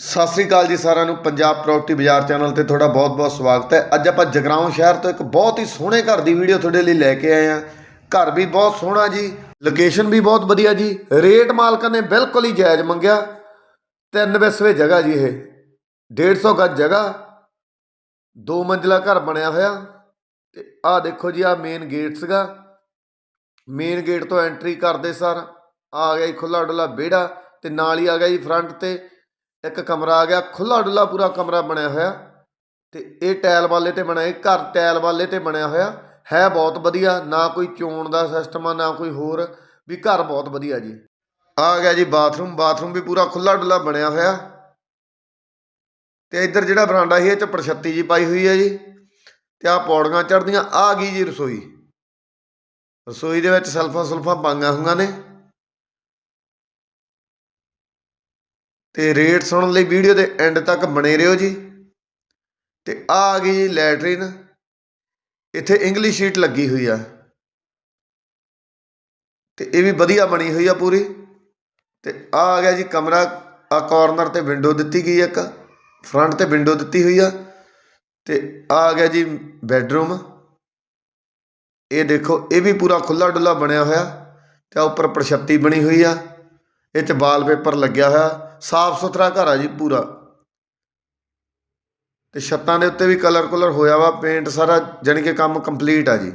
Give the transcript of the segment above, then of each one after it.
ਸਤਿ ਸ੍ਰੀ ਅਕਾਲ ਜੀ ਸਾਰਿਆਂ ਨੂੰ। ਪੰਜਾਬ ਪ੍ਰਾਪਰਟੀ ਬਾਜ਼ਾਰ ਚੈਨਲ ਤੇ ਤੁਹਾਡਾ ਬਹੁਤ-ਬਹੁਤ ਸਵਾਗਤ ਹੈ। ਅੱਜ ਆਪਾਂ ਜਗਰਾਉਂ ਸ਼ਹਿਰ ਤੋਂ ਇੱਕ ਬਹੁਤ ਹੀ ਸੋਹਣੇ ਘਰ ਦੀ ਵੀਡੀਓ ਤੁਹਾਡੇ ਲਈ ਲੈ ਕੇ ਆਏ ਹਾਂ। ਘਰ ਵੀ ਬਹੁਤ ਸੋਹਣਾ ਜੀ ਲੋਕੇਸ਼ਨ ਵੀ ਬਹੁਤ ਵਧੀਆ ਜੀ। ਰੇਟ ਮਾਲਕਾਂ ਨੇ ਬਿਲਕੁਲ ਹੀ ਜਾਇਜ਼ ਮੰਗਿਆ। ਤਿੰਨ ਵਿਸਵੇ ਜਗ੍ਹਾ ਜੀ ਇਹ। 150 ਗੱਜ ਜਗ੍ਹਾ। ਦੋ ਮੰਜ਼ਲਾ ਘਰ ਬਣਿਆ ਹੋਇਆ। ਤੇ ਆਹ ਦੇਖੋ ਜੀ, ਆਹ ਮੇਨ ਗੇਟ ਸੀਗਾ। ਮੇਨ ਗੇਟ ਤੋਂ ਐਂਟਰੀ ਕਰਦੇ ਸਰ ਆ ਗਿਆ ਜੀ ਖੁੱਲਾ ਡੁੱਲਾ ਵਿਹੜਾ ਤੇ ਨਾਲ ਹੀ ਆ ਗਿਆ ਜੀ ਫਰੰਟ ਤੇ। ਇੱਕ ਕਮਰਾ ਆ ਗਿਆ ਖੁੱਲਾ ਡੁੱਲਾ ਪੂਰਾ ਕਮਰਾ ਬਣਿਆ ਹੋਇਆ। ਤੇ ਇਹ ਟਾਇਲ ਵਾਲੇ ਤੇ ਬਣਿਆ ਘਰ ਟਾਇਲ ਵਾਲੇ ਤੇ ਬਣਿਆ ਹੋਇਆ। ਹੈ ਬਹੁਤ ਵਧੀਆ, ਨਾ ਕੋਈ ਚੋਣ ਦਾ ਸਿਸਟਮ ਆ, ਨਾ ਕੋਈ ਹੋਰ, ਵੀ ਘਰ ਬਹੁਤ ਵਧੀਆ ਜੀ। ਆ ਗਿਆ ਜੀ ਬਾਥਰੂਮ ਬਾਥਰੂਮ ਵੀ ਪੂਰਾ ਖੁੱਲਾ ਡੁੱਲਾ ਬਣਿਆ ਹੋਇਆ। ਤੇ ਇੱਧਰ ਜਿਹੜਾ ਬਰਾਂਡਾ ਸੀ, ਇਹ ਚ ਪ੍ਰਛੱਤੀ ਜੀ ਪਾਈ ਹੋਈ ਹੈ ਜੀ। ਤੇ ਆ ਪੌੜੀਆਂ ਚੜਦੀਆਂ ਆ ਗਈ ਜੀ ਰਸੋਈ। ਰਸੋਈ ਦੇ ਵਿੱਚ ਸਲਫਾ ਸੁਲਫਾ ਪਾਈਆਂ ਹੋਈਆਂ ਨੇ। ਤੇ ਰੇਟ ਸੁਣਨ ਲਈ ਵੀਡੀਓ ਦੇ ਐਂਡ ਤੱਕ ਬਣੇ ਰਹੋ ਜੀ। ਤੇ ਆ ਆ ਗਈ ਜੀ ਲੈਟਰਿਨ। ਇੱਥੇ ਇੰਗਲਿਸ਼ ਸ਼ੀਟ ਲੱਗੀ ਹੋਈ ਆ। ਤੇ ਇਹ ਵੀ ਵਧੀਆ ਬਣੀ ਹੋਈ ਆ ਪੂਰੀ। ਤੇ ਆ ਆ ਗਿਆ ਜੀ ਕਮਰਾ। ਆ ਕਾਰਨਰ ਤੇ ਵਿੰਡੋ ਦਿੱਤੀ ਗਈ ਇੱਕ। ਫਰੰਟ ਤੇ ਵਿੰਡੋ ਦਿੱਤੀ ਹੋਈ ਆ। ਤੇ ਆ ਆ ਗਿਆ ਜੀ ਬੈੱਡਰੂਮ ਇਹ ਦੇਖੋ, ਇਹ ਵੀ ਪੂਰਾ ਖੁੱਲਾ ਡੁੱਲਾ ਬਣਿਆ ਹੋਇਆ। ਤੇ ਉੱਪਰ ਪ੍ਰਛੱਤੀ ਬਣੀ ਹੋਈ ਆ। ਇਹ ਚ ਵਾਲਪੇਪਰ ਲੱਗਿਆ ਹੋਇਆ। ਸਾਫ਼ ਸੁਥਰਾ ਘਰ ਆ ਜੀ ਪੂਰਾ। ਤੇ ਛੱਤਾਂ ਦੇ ਉੱਤੇ ਵੀ ਕਲਰ ਕੁਲਰ ਹੋਇਆ ਵਾ ਪੇਂਟ ਸਾਰਾ ਜਾਣੀ ਕਿ ਕੰਮ ਕੰਪਲੀਟ ਆ ਜੀ।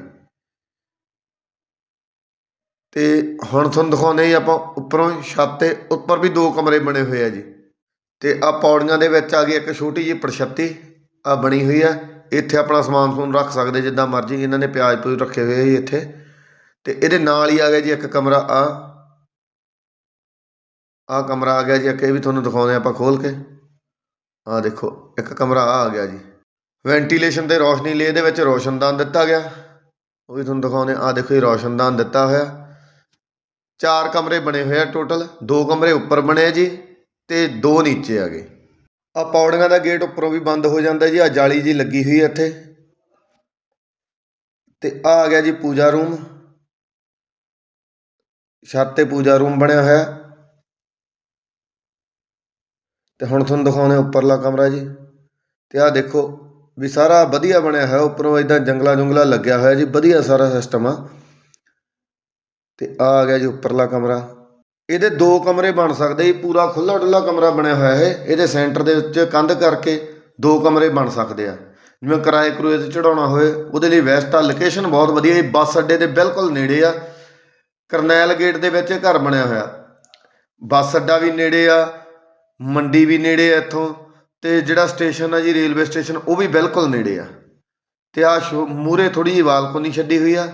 ਤੇ ਹੁਣ ਤੁਹਾਨੂੰ ਦਿਖਾਉਂਦੇ ਜੀ ਆਪਾਂ ਉੱਪਰੋਂ ਛੱਤ ਤੇ ਉੱਪਰ ਵੀ ਦੋ ਕਮਰੇ ਬਣੇ ਹੋਏ ਆ ਜੀ। ਤੇ ਆ ਪੌੜੀਆਂ ਦੇ ਵਿੱਚ ਆ ਗਈ ਇੱਕ ਛੋਟੀ ਜਿਹੀ ਪ੍ਰਛੱਤੀ ਆ ਬਣੀ ਹੋਈ ਆ। ਇੱਥੇ ਆਪਣਾ ਸਮਾਨ ਸਮੂਨ ਰੱਖ ਸਕਦੇ ਜਿੱਦਾਂ ਮਰਜ਼ੀ, ਇਹਨਾਂ ਨੇ ਪਿਆਜ਼ ਪੂਜ ਰੱਖੇ ਹੋਏ ਆ ਜੀ ਇੱਥੇ। ਤੇ ਇਹਦੇ ਨਾਲ ਹੀ ਆ ਗਿਆ ਜੀ ਇੱਕ ਕਮਰਾ ਆ ਆਹ ਕਮਰਾ ਆ ਗਿਆ ਜੀ ਅੱਗੇ ਇਹ ਵੀ ਤੁਹਾਨੂੰ ਦਿਖਾਉਂਦੇ ਆਪਾਂ ਖੋਲ੍ਹ ਕੇ। ਆਹ ਦੇਖੋ, ਇੱਕ ਕਮਰਾ ਆਹ ਆ ਗਿਆ ਜੀ। ਵੈਂਟੀਲੇਸ਼ਨ ਤੇ ਰੋਸ਼ਨੀ ਲਈ ਇਹਦੇ ਵਿੱਚ ਰੋਸ਼ਨਦਾਨ ਦਿੱਤਾ ਗਿਆ। ਉਹ ਵੀ ਤੁਹਾਨੂੰ ਦਿਖਾਉਂਦੇ ਆਹ ਦੇਖੋ ਇਹ ਰੋਸ਼ਨਦਾਨ ਦਿੱਤਾ ਹੋਇਆ। ਚਾਰ ਕਮਰੇ ਬਣੇ ਹੋਏ ਆ ਟੋਟਲ ਦੋ ਕਮਰੇ ਉੱਪਰ ਬਣੇ ਆ ਜੀ ਤੇ ਦੋ ਨੀਚੇ ਆ ਗਏ। ਆ ਪੌੜੀਆਂ ਦਾ ਗੇਟ ਉੱਪਰੋਂ ਵੀ ਬੰਦ ਹੋ ਜਾਂਦਾ ਜੀ। ਆ ਜਾਲੀ ਜੀ ਲੱਗੀ ਹੋਈ ਹੈ ਇੱਥੇ। ਤੇ ਆ ਆ ਗਿਆ ਜੀ ਪੂਜਾ ਰੂਮ ਛੱਤ ਤੇ ਪੂਜਾ ਰੂਮ ਬਣਿਆ ਹੋਇਆ। ਤੇ ਹੁਣ ਤੁਹਾਨੂੰ ਦਿਖਾਉਂਦੇ ਉੱਪਰਲਾ ਕਮਰਾ ਜੀ। ਤੇ ਆਹ ਦੇਖੋ ਵੀ ਸਾਰਾ ਵਧੀਆ ਬਣਿਆ ਹੋਇਆ, ਉੱਪਰੋਂ ਇਦਾਂ ਜੰਗਲਾ ਜੁੰਗਲਾ ਲੱਗਿਆ ਹੋਇਆ ਜੀ, ਵਧੀਆ ਸਾਰਾ ਸਿਸਟਮ ਆ। ਤੇ ਆ ਆ ਗਿਆ ਜੀ ਉੱਪਰਲਾ ਕਮਰਾ। ਇਹਦੇ ਦੋ ਕਮਰੇ ਬਣ ਸਕਦੇ ਜੀ, ਪੂਰਾ ਖੁੱਲਾ ਡੁੱਲਾ ਕਮਰਾ ਬਣਿਆ ਹੋਇਆ ਹੈ ਇਹਦੇ ਸੈਂਟਰ ਦੇ ਵਿੱਚ ਕੰਧ ਕਰਕੇ ਦੋ ਕਮਰੇ ਬਣ ਸਕਦੇ ਆ। ਜਿਵੇਂ ਕਿਰਾਏ ਕਰੂਏ ਤੇ ਚੜਾਉਣਾ ਹੋਏ, ਉਹਦੇ ਲਈ ਵੈਸਟ ਆ ਲੋਕੇਸ਼ਨ ਬਹੁਤ ਵਧੀਆ ਜੀ, ਬੱਸ ਅੱਡੇ ਦੇ ਬਿਲਕੁਲ ਨੇੜੇ ਆ। ਕਰਨੈਲ ਗੇਟ ਦੇ ਵਿੱਚ ਘਰ ਬਣਿਆ ਹੋਇਆ। ਬੱਸ ਅੱਡਾ ਵੀ ਨੇੜੇ ਆ। ਮੰਡੀ ਵੀ ਨੇੜੇ ਆ ਇੱਥੋਂ ਅਤੇ ਜਿਹੜਾ ਸਟੇਸ਼ਨ ਆ ਜੀ, ਰੇਲਵੇ ਸਟੇਸ਼ਨ, ਉਹ ਵੀ ਬਿਲਕੁਲ ਨੇੜੇ ਆ। ਅਤੇ ਆਹ ਸ਼ੋ, ਮੂਹਰੇ ਥੋੜ੍ਹੀ ਜਿਹੀ ਬਾਲਕੋਨੀ ਛੱਡੀ ਹੋਈ ਆ।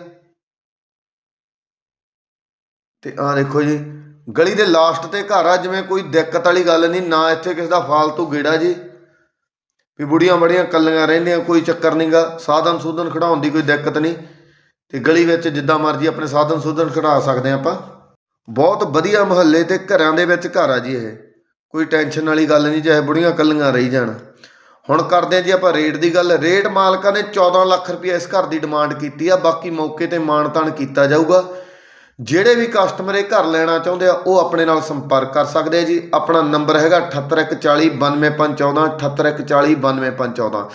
ਅਤੇ ਆਹ ਦੇਖੋ ਜੀ, ਗਲੀ ਦੇ ਲਾਸਟ ਤੇ ਘਰ ਆ, ਜਿਵੇਂ ਕੋਈ ਦਿੱਕਤ ਵਾਲੀ ਗੱਲ ਨਹੀਂ, ਨਾ ਇੱਥੇ ਕਿਸੇ ਦਾ ਫਾਲਤੂ ਗੇੜਾ ਜੀ। ਵੀ ਬੁੜੀਆਂ ਬੜੀਆਂ ਕੱਲੀਆਂ ਰਹਿੰਦੀਆਂ, ਕੋਈ ਚੱਕਰ ਨਹੀਂਗਾ, ਸਾਧਨ ਸੂਧਨ ਖੜਾਉਣ ਦੀ ਕੋਈ ਦਿੱਕਤ ਨਹੀਂ। ਤੇ ਗਲੀ ਵਿੱਚ ਜਿੱਦਾਂ ਮਰਜ਼ੀ ਆਪਣੇ ਸਾਧਨ ਸੂਧਨ ਖੜਾ ਸਕਦੇ ਆਪਾਂ। ਬਹੁਤ ਵਧੀਆ ਮੁਹੱਲੇ ਤੇ ਘਰਾਂ ਦੇ ਵਿੱਚ ਘਰ ਆ ਜੀ ਇਹ। ਕੋਈ ਟੈਨਸ਼ਨ ਵਾਲੀ ਗੱਲ ਨਹੀਂ, ਚਾਹੇ ਬੁੜੀਆਂ ਕੱਲੀਆਂ ਰਹੀ ਜਾਣ। ਹੁਣ ਕਰਦੇ ਆ ਜੀ ਆਪਾਂ ਰੇਟ ਦੀ ਗੱਲ। ਰੇਟ ਮਾਲਕਾਂ ਨੇ 14 ਲੱਖ ਰੁਪਏ ਇਸ ਘਰ ਦੀ ਡਿਮਾਂਡ ਕੀਤੀ ਆ। ਬਾਕੀ ਮੌਕੇ ਤੇ ਮਾਨਤਾਨ ਕੀਤਾ ਜਾਊਗਾ। ਜਿਹੜੇ ਵੀ ਕਸਟਮਰ ਇਹ ਘਰ ਲੈਣਾ ਚਾਹੁੰਦੇ ਆ, ਉਹ ਆਪਣੇ ਨਾਲ ਸੰਪਰਕ ਕਰ ਸਕਦੇ ਆ ਜੀ। ਆਪਣਾ ਨੰਬਰ ਹੈਗਾ 7814092514 7814092514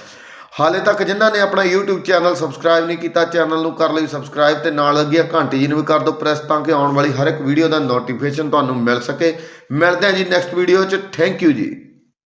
ਹਾਲੇ ਤੱਕ ਜਿਨ੍ਹਾਂ ਨੇ ਆਪਣਾ YouTube ਚੈਨਲ ਸਬਸਕ੍ਰਾਈਬ ਨਹੀਂ ਕੀਤਾ, ਚੈਨਲ ਨੂੰ ਕਰ ਲਈ ਸਬਸਕ੍ਰਾਈਬ ਤੇ ਨਾਲ ਲੱਗੀ ਆ ਘੰਟੀ ਜੀ ਨੂੰ ਵੀ ਕਰ ਦਿਓ ਪ੍ਰੈਸ ਤਾਂ ਕਿ ਆਉਣ ਵਾਲੀ ਹਰ ਇੱਕ ਵੀਡੀਓ ਦਾ ਨੋਟੀਫਿਕੇਸ਼ਨ ਤੁਹਾਨੂੰ ਮਿਲ ਸਕੇ। ਮਿਲਦੇ ਹਾਂ ਜੀ ਨੈਕਸਟ ਵੀਡੀਓ 'ਚ। ਥੈਂਕ ਯੂ ਜੀ।